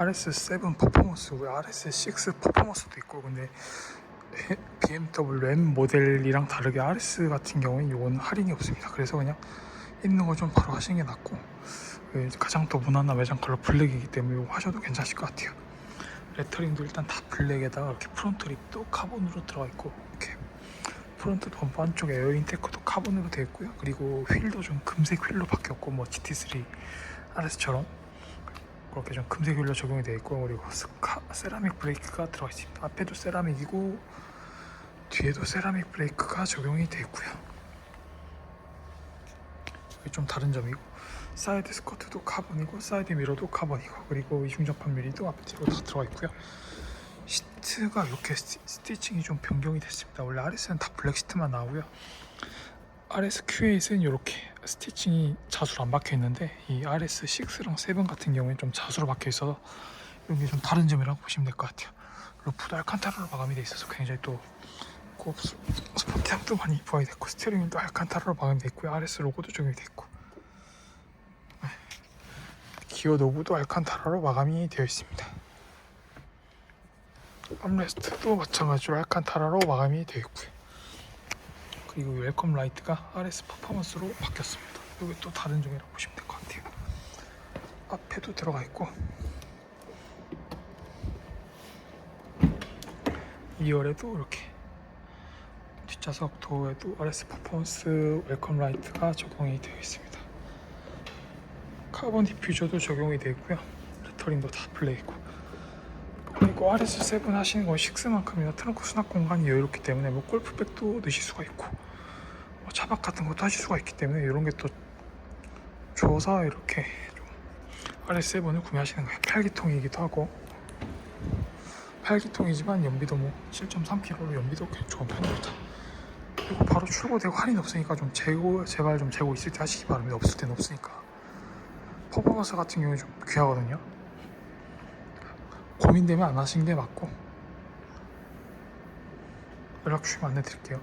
RS7 퍼포먼스, RS6 퍼포먼스도 있고 근데 BMW M 모델이랑 다르게 RS 같은 경우는 이건 할인이 없습니다. 그래서 그냥 있는 거 좀 바로 하시는 게 낫고 그 가장 또 무난한 외장 컬러 블랙이기 때문에 이거 하셔도 괜찮을 것 같아요. 레터링도 일단 다 블랙에다가 이렇게 프론트 립도 카본으로 들어가 있고 이렇게 프론트 범퍼 안쪽에 에어 인테크도 카본으로 되어 있고요. 그리고 휠도 좀 금색 휠로 바뀌었고 뭐 GT3 RS처럼 그렇게 좀 금색 휠로 적용이 되어 있고 그리고 스카, 세라믹 브레이크가 들어가 있습니다. 앞에도 세라믹이고 뒤에도 세라믹 브레이크가 적용이 되어 있고요. 좀 다른 점이고 사이드 스커트도 카본이고 사이드 미러도 카본이고 그리고 이중접합 유리도 앞에 뒤로 다 들어가 있고요. 시트가 이렇게 스, 스티칭이 좀 변경이 됐습니다. 원래 RS는 다 블랙 시트만 나오고요. RS Q8은 이렇게 스티칭이 자수로 안 박혀 있는데 이 RS 6랑 7 같은 경우에는 좀 자수로 박혀 있어서 이런 게 좀 다른 점이라고 보시면 될 것 같아요. 루프도 알칸타라로 마감이 돼 있어서 굉장히 또 스포티함도 많이 부각이 됐고 스티어링도 알칸타라로 마감이 돼 있고요. RS 로고도 적용이 됐고 네. 기어 노브도 알칸타라로 마감이 되어 있습니다. 암레스트도 마찬가지로 알칸타라로 마감이 되어 있고요. 그리고 웰컴 라이트가 RS 퍼포먼스로 바뀌었습니다. 이게 또 다른 점이라고 보시면 될 것 같아요. 앞에도 들어가 있고 2열에도 이렇게 뒷좌석 도어에도 RS 퍼포먼스 웰컴 라이트가 적용이 되어 있습니다. 카본 디퓨저도 적용이 되어 있고요. 레터링도 다 블랙이고 그리고 RS7 하시는 건 6만큼이나 트렁크 수납 공간이 여유롭기 때문에 뭐 골프백도 넣으실 수가 있고 뭐 차박 같은 것도 하실 수가 있기 때문에 이런 게또 좋아서 이렇게 좀 RS7을 구매하시는 거예요. 8기통이기도 하고 8기통이지만 연비도 뭐 7.3kg로 연비도 꽤 좋은 편입니다. 그리고 바로 출고되고 할인 없으니까 좀 재고 제발 좀 재고 있을 때 하시기 바랍니다. 없을 때는 없으니까. 퍼포먼스 같은 경우는 좀 귀하거든요. 고민되면 안 하시는 게 맞고 연락 주시면 안내 드릴게요.